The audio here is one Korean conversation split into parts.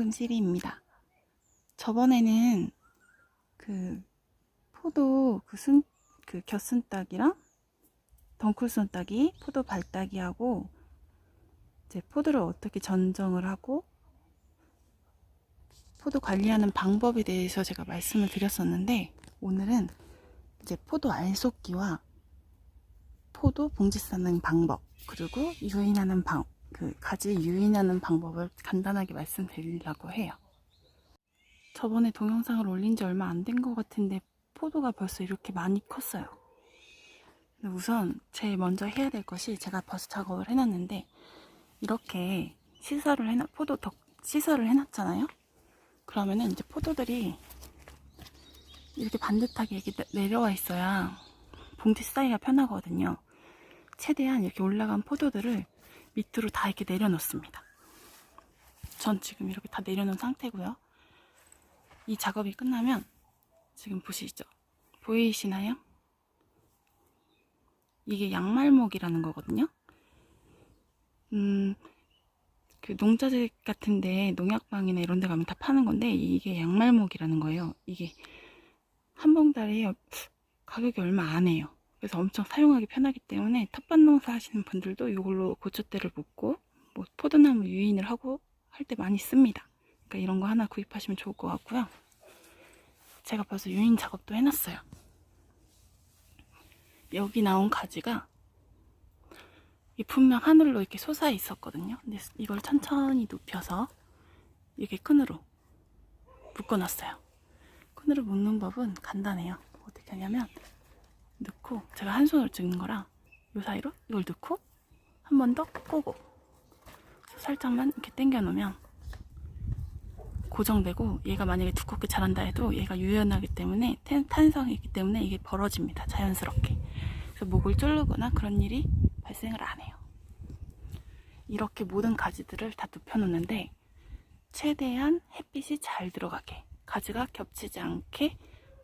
먹은 시리입니다. 저번에는 그 포도 그 순, 그 곁순따기랑 덩쿨순따기, 포도 발따기하고 이제 포도를 어떻게 전정을 하고 포도 관리하는 방법에 대해서 제가 말씀을 드렸었는데 오늘은 이제 포도 알속기와 포도 봉지 싸는 방법 그리고 유인하는 방, 그 가지 유인하는 방법을 간단하게 말씀드리려고 해요. 저번에 동영상을 올린 지 얼마 안 된 것 같은데 포도가 벌써 이렇게 많이 컸어요. 우선 제일 먼저 해야 될 것이 제가 벌써 작업을 해놨는데 이렇게 시설을 해놨 포도 덕 시설을 해놨잖아요. 그러면은 이제 포도들이 이렇게 반듯하게 이렇게 내- 내려와 있어야 봉지 싸기가 편하거든요. 최대한 이렇게 올라간 포도들을 밑으로 다 이렇게 내려놓습니다. 전 지금 이렇게 다 내려놓은 상태고요. 이 작업이 끝나면 지금 보시죠. 보이시나요? 이게 양말목이라는 거거든요. 음, 그 농자재 같은데 농약방이나 이런 데 가면 다 파는 건데 이게 양말목이라는 거예요. 이게 한 봉다리에 가격이 얼마 안 해요. 그래서 엄청 사용하기 편하기 때문에 텃밭 농사 하시는 분들도 이걸로 고추대를 묶고 뭐 포도나무 유인을 하고 할 때 많이 씁니다. 그러니까 이런 거 하나 구입하시면 좋을 것 같고요. 제가 벌써 유인 작업도 해놨어요. 여기 나온 가지가 이 분명 하늘로 이렇게 솟아 있었거든요. 근데 이걸 천천히 눕혀서 이렇게 끈으로 묶어놨어요. 끈으로 묶는 법은 간단해요. 어떻게 하냐면 넣고 제가 한 손으로 찍는 거라 요 사이로 이걸 넣고 한 번 더 꼬고 살짝만 이렇게 당겨 놓으면 고정되고 얘가 만약에 두껍게 자란다 해도 얘가 유연하기 때문에 탄- 탄성이 있기 때문에 이게 벌어집니다 자연스럽게. 그래서 목을 자르거나 그런 일이 발생을 안 해요. 이렇게 모든 가지들을 다 눕혀 놓는데 최대한 햇빛이 잘 들어가게 가지가 겹치지 않게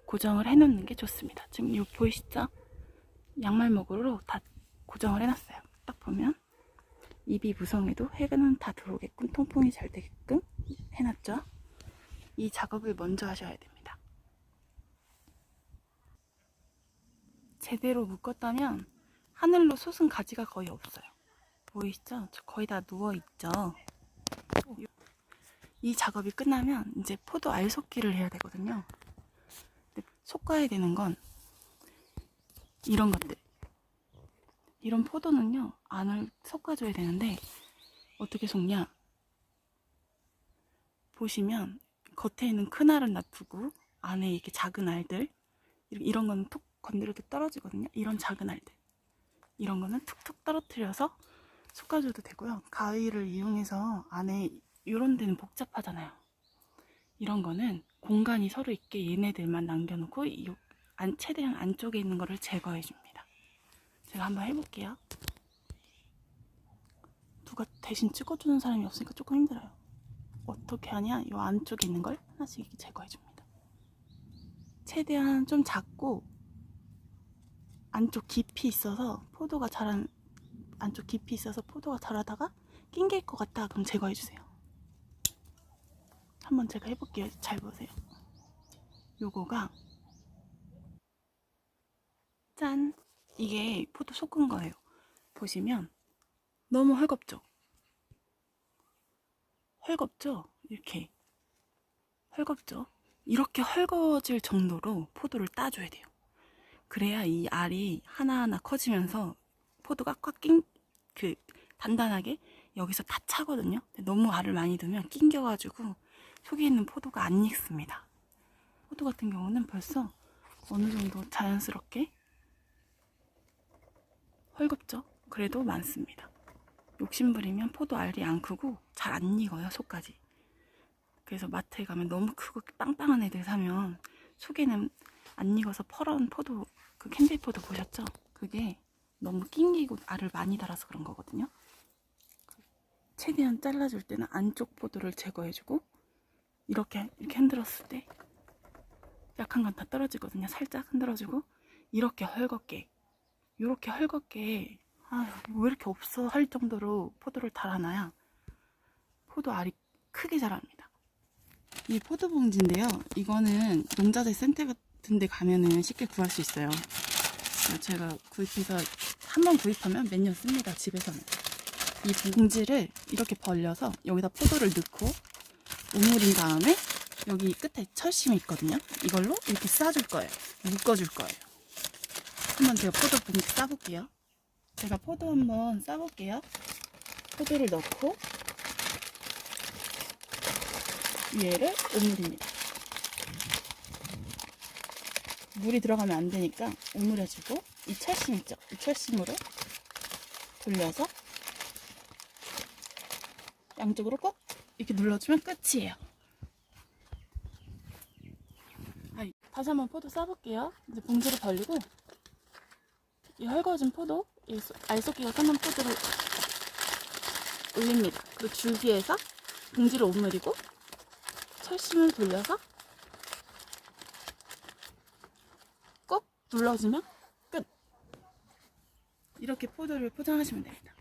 고정을 해놓는 게 좋습니다. 지금 이거 보이시죠? 양말목으로 다 고정을 해놨어요. 딱 보면 입이 무성해도 해는 다 들어오게끔 통풍이 잘 되게끔 해놨죠. 이 작업을 먼저 하셔야 됩니다. 제대로 묶었다면 하늘로 솟은 가지가 거의 없어요. 보이시죠? 저 거의 다 누워있죠? 이 작업이 끝나면 이제 포도 알속기를 해야 되거든요. 솎아야 되는 건 이런 것들. 이런 포도는요, 안을 솎아줘야 되는데, 어떻게 솎냐? 보시면, 겉에 있는 큰 알은 놔두고, 안에 이렇게 작은 알들, 이- 이런 거는 툭 건드려도 떨어지거든요. 이런 작은 알들. 이런 거는 툭툭 떨어뜨려서 솎아줘도 되고요. 가위를 이용해서 안에 이런 데는 복잡하잖아요. 이런 거는 공간이 서로 있게 얘네들만 남겨놓고 이 안, 최대한 안쪽에 있는 거를 제거해 줍니다. 제가 한번 해볼게요. 누가 대신 찍어주는 사람이 없으니까 조금 힘들어요. 어떻게 하냐? 이 안쪽에 있는 걸 하나씩 제거해 줍니다. 최대한 좀 작고 안쪽 깊이 있어서 포도가 자란 안쪽 깊이 있어서 포도가 자라다가 낑길 것 같다 그럼 제거해 주세요. 한번 제가 해볼게요. 잘 보세요. 요거가 짠 이게 포도 솎은 거예요. 보시면 너무 헐겁죠? 헐겁죠? 이렇게 헐겁죠? 이렇게 헐거질 정도로 포도를 따줘야 돼요. 그래야 이 알이 하나하나 커지면서 포도가 꽉 낀, 그, 단단하게 여기서 다 차거든요. 너무 알을 많이 두면 낑겨가지고 속에 있는 포도가 안 익습니다. 포도 같은 경우는 벌써 어느 정도 자연스럽게 헐겁죠? 그래도 많습니다. 욕심부리면 포도 알이 안 크고 잘 안 익어요, 속까지. 그래서 마트에 가면 너무 크고 빵빵한 애들 사면 속에는 안 익어서 퍼런 포도, 그 캔디 포도 보셨죠? 그게 너무 낑기고 알을 많이 달아서 그런 거거든요. 최대한 잘라줄 때는 안쪽 포도를 제거해주고 이렇게 이렇게 흔들었을 때 약한 건 다 떨어지거든요. 살짝 흔들어주고 이렇게 헐겁게 이렇게 헐겁게 아유 왜 이렇게 없어 할 정도로 포도를 달아놔야 포도 알이 크게 자랍니다. 이 포도 봉지인데요. 이거는 농자재 센터 같은 데 가면은 쉽게 구할 수 있어요. 제가 구입해서 한 번 구입하면 몇 년 씁니다. 집에서는. 이 봉지를 이렇게 벌려서 여기다 포도를 넣고 오므린 다음에 여기 끝에 철심이 있거든요. 이걸로 이렇게 싸줄 거예요. 묶어줄 거예요. 한번 제가 포도 봉지 싸볼게요. 제가 포도 한번 싸볼게요. 포도를 넣고 얘를 오므립니다. 물이 들어가면 안 되니까 오므려주고 이 철심 있죠? 이 철심으로 돌려서 양쪽으로 꼭 이렇게 눌러주면 끝이에요. 아, 다시 한번 포도 싸볼게요. 이제 봉지를 벌리고 이 헐거워진 포도, 이 소- 알속기가 끝난 포도를 올립니다. 그리고 줄기에서 봉지를 오므리고 철심을 돌려서 꼭 눌러주면 끝. 이렇게 포도를 포장하시면 됩니다.